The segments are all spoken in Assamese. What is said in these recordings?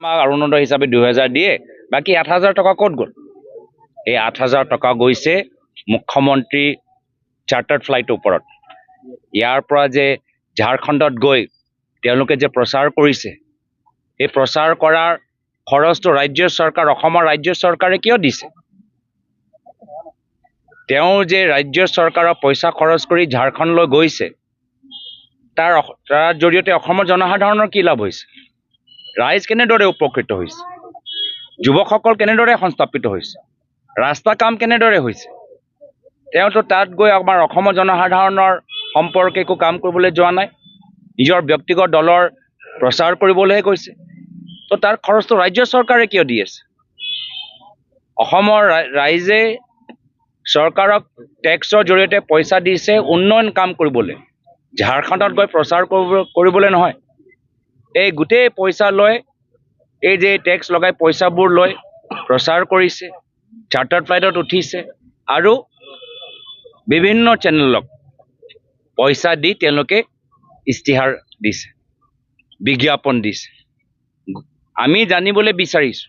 আমাক অৰুণোদয় হিচাপে দুহেজাৰ দিয়ে। বাকী আঠ হাজাৰ টকা ক'ত গ'ল? এই আঠ হাজাৰ টকা গৈছে মুখ্যমন্ত্ৰী চাৰ্টাৰ্ড ফ্লাইটৰ ওপৰত। ইয়াৰ পৰা যে ঝাৰখণ্ডত গৈ তেওঁলোকে যে প্ৰচাৰ কৰিছে এই প্ৰচাৰ কৰাৰ খৰচটো ৰাজ্য চৰকাৰ অসমৰ ৰাজ্য চৰকাৰে কিয় দিছে? তেওঁ যে ৰাজ্য চৰকাৰৰ পইচা খৰচ কৰি ঝাৰখণ্ডলৈ গৈছে তাৰ তাৰ জৰিয়তে অসমৰ জনসাধাৰণৰ কি লাভ হৈছে? ৰাইজ কেনেদৰে উপকৃত হৈছে? যুৱকসকল কেনেদৰে সংস্থাপিত হৈছে? ৰাস্তা কাম কেনেদৰে হৈছে? তেওঁতো তাত গৈ আমাৰ অসমৰ জনসাধাৰণৰ সম্পৰ্কে একো কাম কৰিবলৈ যোৱা নাই। নিজৰ ব্যক্তিগত দলৰ প্ৰচাৰ কৰিবলৈহে গৈছে। তো তাৰ খৰচটো ৰাজ্য চৰকাৰে কিয় দি আছে? অসমৰ ৰাই- ৰাইজে চৰকাৰক টেক্সৰ জৰিয়তে পইচা দিছে উন্নয়ন কাম কৰিবলৈ। ঝাৰখণ্ডত গৈ প্ৰচাৰ কৰিব কৰিবলৈ নহয়। এই গোটেই পইচা লৈ এই যে টেক্স লগাই পইচাবোৰ লৈ প্ৰচাৰ কৰিছে চাৰ্টাৰ ফ্লাইটত উঠিছে আৰু বিভিন্ন চেনেলক পইচা দি তেওঁলোকে ইস্তিহাৰ দিছে বিজ্ঞাপন দিছে। আমি জানিবলৈ বিচাৰিছোঁ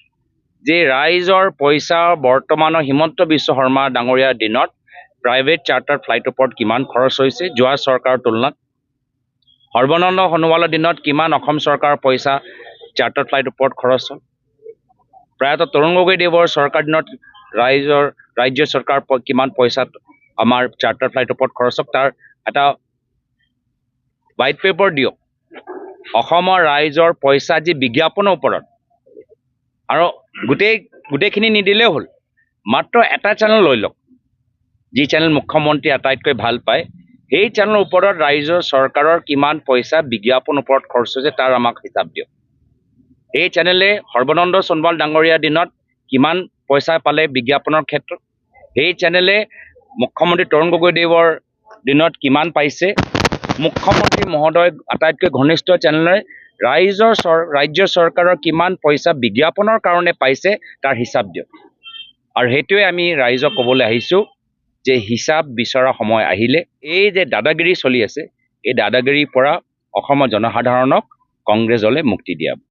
যে ৰাইজৰ পইচা বৰ্তমানৰ হিমন্ত বিশ্ব শৰ্মা ডাঙৰীয়াৰ দিনত প্ৰাইভেট চাৰ্টাৰ ফ্লাইটৰ ওপৰত কিমান খৰচ হৈছে যোৱা চৰকাৰৰ তুলনাত সৰ্বানন্দ সোণোৱালৰ দিনত কিমান অসম চৰকাৰৰ পইচা চাৰ্টাৰ ফ্লাইটৰ ওপৰত খৰচ হ'ল? প্ৰায়তঃ তৰুণ গগৈদেৱৰ চৰকাৰ দিনত ৰাইজৰ ৰাজ্য চৰকাৰৰ প- কিমান পইচা আমাৰ চাৰ্টাৰ ফ্লাইটৰ ওপৰত খৰচ হওক তাৰ এটা হোৱাইট পেপাৰ দিয়ক। অসমৰ ৰাইজৰ পইচা যি বিজ্ঞাপনৰ ওপৰত। আৰু গোটেই গোটেইখিনি নিদিলেও হ'ল। মাত্ৰ এটা চেনেল লৈ লওক। যি চেনেল মুখ্যমন্ত্ৰী আটাইতকৈ ভাল পায় সেই চেনেলৰ ওপৰত ৰাইজৰ চৰকাৰৰ কিমান পইচা বিজ্ঞাপনৰ ওপৰত খৰচ হৈছে তাৰ আমাক হিচাপ দিয়ক। এই চেনেলে সৰ্বানন্দ সোণোৱাল ডাঙৰীয়াৰ দিনত কিমান পইচা পালে বিজ্ঞাপনৰ ক্ষেত্ৰত? সেই চেনেলে মুখ্যমন্ত্ৰী তৰুণ গগৈদেৱৰ দিনত কিমান পাইছে? মুখ্যমন্ত্ৰী মহোদয় আটাইতকৈ ঘনিষ্ঠ চেনেলে ৰাইজৰ ৰাজ্য চৰকাৰৰ কিমান পইচা বিজ্ঞাপনৰ কাৰণে পাইছে তাৰ হিচাপ দিয়ক। আৰু সেইটোৱে আমি ৰাইজক ক'বলৈ আহিছোঁ। যে হিচাপ বিচৰা সময় আহিলে এই যে দাদাগিৰি চলি আছে এই দাদাগিৰিৰ পৰা অসমৰ জনসাধাৰণক কংগ্ৰেছ দলে মুক্তি দিয়াব